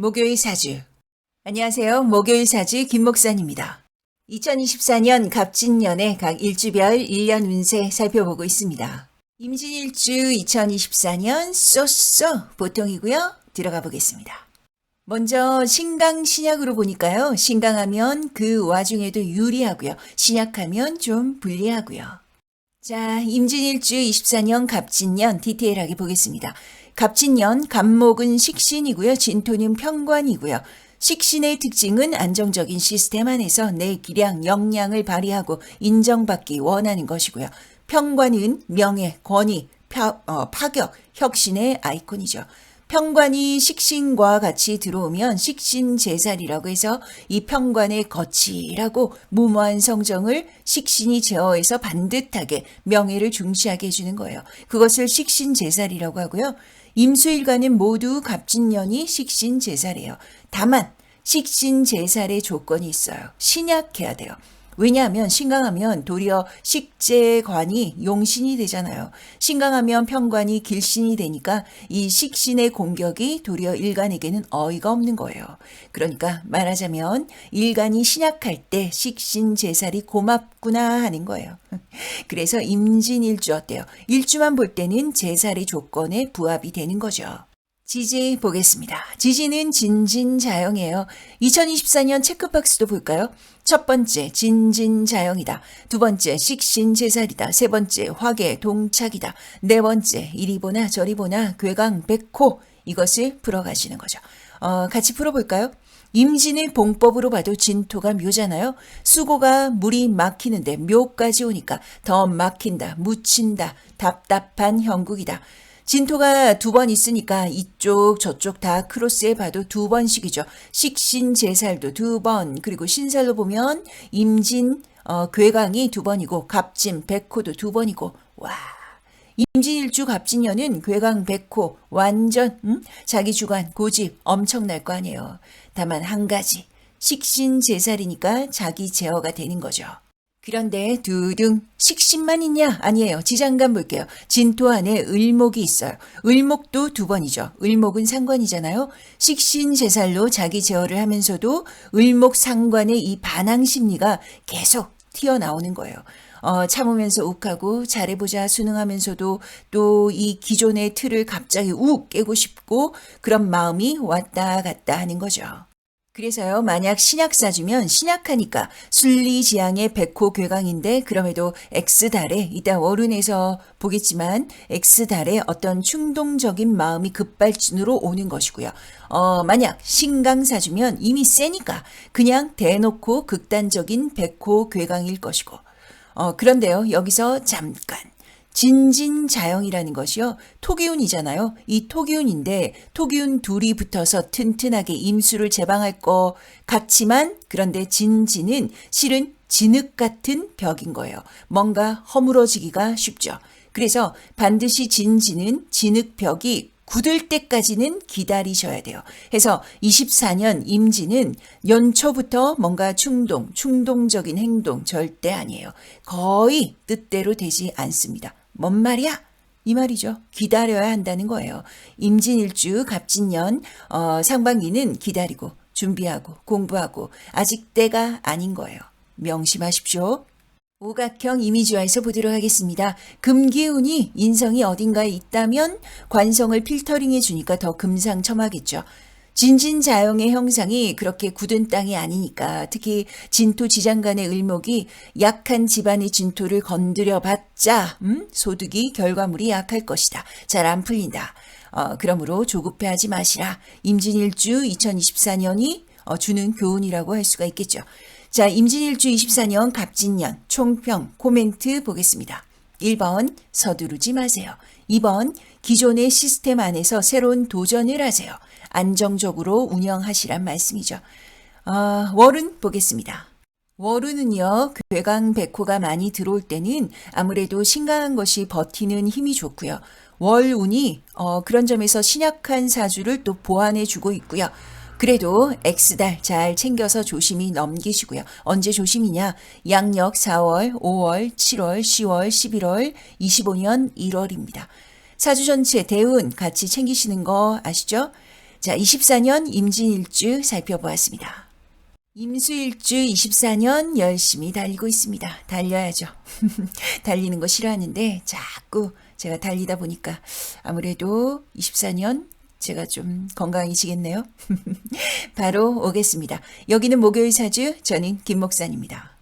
목요일 사주. 안녕하세요. 목요일 사주 김목산입니다. 2024년 갑진년의 각 일주별 1년 운세 살펴보고 있습니다. 임진일주 2024년 쏘쏘 보통이고요. 들어가 보겠습니다. 먼저 신강 신약으로 보니까요. 신강하면 그 와중에도 유리하고요. 신약하면 좀 불리하고요. 자, 임진일주 24년 갑진년 디테일하게 보겠습니다. 갑진년 갑목은 식신이고요. 진토는 평관이고요. 식신의 특징은 안정적인 시스템 안에서 내 기량, 역량을 발휘하고 인정받기 원하는 것이고요. 평관은 명예, 권위, 파, 어, 파격, 혁신의 아이콘이죠. 평관이 식신과 같이 들어오면 식신 제살이라고 해서 이 평관의 거칠하고 무모한 성정을 식신이 제어해서 반듯하게 명예를 중시하게 해주는 거예요. 그것을 식신 제살이라고 하고요. 임수일과는 모두 갑진년이 식신 제살이에요. 다만 식신 제살의 조건이 있어요. 신약해야 돼요. 왜냐하면 신강하면 도리어 식재관이 용신이 되잖아요. 신강하면 평관이 길신이 되니까 이 식신의 공격이 도리어 일간에게는 어이가 없는 거예요. 그러니까 말하자면 일간이 신약할 때 식신 제살이 고맙구나 하는 거예요. 그래서 임진일주 어때요? 일주만 볼 때는 제살의 조건에 부합이 되는 거죠. 지지 보겠습니다. 지지는 진진자영이에요. 2024년 체크박스도 볼까요? 첫 번째 진진자영이다. 두 번째 식신제살이다. 세 번째 화계 동착이다. 네 번째 이리 보나 저리 보나 괴강 백호 이것을 풀어가시는 거죠. 어, 같이 풀어볼까요? 임진을 봉법으로 봐도 진토가 묘잖아요. 수고가 물이 막히는데 묘까지 오니까 더 막힌다, 묻힌다, 답답한 형국이다. 진토가 두 번 있으니까 이쪽 저쪽 다 크로스에 봐도 두 번씩이죠. 식신 제살도 두 번, 그리고 신살로 보면 임진 어, 괴강이 두 번이고 갑진 백호도 두 번이고 와. 임진일주 갑진년은 괴강 백호 완전 음? 자기 주관 고집 엄청날 거 아니에요. 다만 한 가지 식신 제살이니까 자기 제어가 되는 거죠. 그런데 두둥 식신만 있냐? 아니에요. 지장간 볼게요. 진토 안에 을목이 있어요. 을목도 두 번이죠. 을목은 상관이잖아요. 식신 제살로 자기 제어를 하면서도 을목 상관의 이 반항 심리가 계속 튀어나오는 거예요. 어, 참으면서 욱하고 잘해보자 순응하면서도 또 이 기존의 틀을 갑자기 욱 깨고 싶고 그런 마음이 왔다 갔다 하는 거죠. 그래서요, 만약 신약 사 주면 신약하니까 순리지향의 백호 괴강인데 그럼에도 X달에 이따 월운에서 보겠지만 X달에 어떤 충동적인 마음이 급발진으로 오는 것이고요. 어, 만약 신강 사 주면 이미 세니까 그냥 대놓고 극단적인 백호 괴강일 것이고. 어, 그런데요, 여기서 잠깐. 진진자영이라는 것이요. 토기운이잖아요. 이 토기운인데 토기운 둘이 붙어서 튼튼하게 임수를 제방할 것 같지만 그런데 진진은 실은 진흙 같은 벽인 거예요. 뭔가 허물어지기가 쉽죠. 그래서 반드시 진진은 진흙 벽이 굳을 때까지는 기다리셔야 돼요. 해서 24년 임진은 연초부터 뭔가 충동, 충동적인 행동 절대 아니에요. 거의 뜻대로 되지 않습니다. 뭔 말이야? 이 말이죠. 기다려야 한다는 거예요. 임진일주 갑진년 어, 상반기는 기다리고 준비하고 공부하고 아직 때가 아닌 거예요. 명심하십시오. 오각형 이미지화에서 보도록 하겠습니다. 금기운이 인성이 어딘가에 있다면 관성을 필터링해 주니까 더 금상첨화겠죠. 진진자영의 형상이 그렇게 굳은 땅이 아니니까 특히 진토 지장간의 을목이 약한 집안의 진토를 건드려 봤자 음? 소득이 결과물이 약할 것이다. 잘 안 풀린다. 어, 그러므로 조급해하지 마시라. 임진일주 2024년이 어, 주는 교훈이라고 할 수가 있겠죠. 자, 임진일주 24년 갑진년 총평 코멘트 보겠습니다. 1번 서두르지 마세요. 2번 기존의 시스템 안에서 새로운 도전을 하세요. 안정적으로 운영하시란 말씀이죠. 어, 월은 보겠습니다. 월운은요, 괴강 백호가 많이 들어올 때는 아무래도 신강한 것이 버티는 힘이 좋고요. 월운이 어, 그런 점에서 신약한 사주를 또 보완해 주고 있고요. 그래도 X달 잘 챙겨서 조심히 넘기시고요. 언제 조심이냐? 양력 4월, 5월, 7월, 10월, 11월, 25년 1월입니다. 사주 전체 대운 같이 챙기시는 거 아시죠? 자, 24년 임진일주 살펴보았습니다. 임수일주 24년 열심히 달리고 있습니다. 달려야죠. 달리는 거 싫어하는데 자꾸 제가 달리다 보니까 아무래도 24년 제가 좀 건강해지겠네요. 바로 오겠습니다. 여기는 목요일 사주, 저는 김 목사입니다.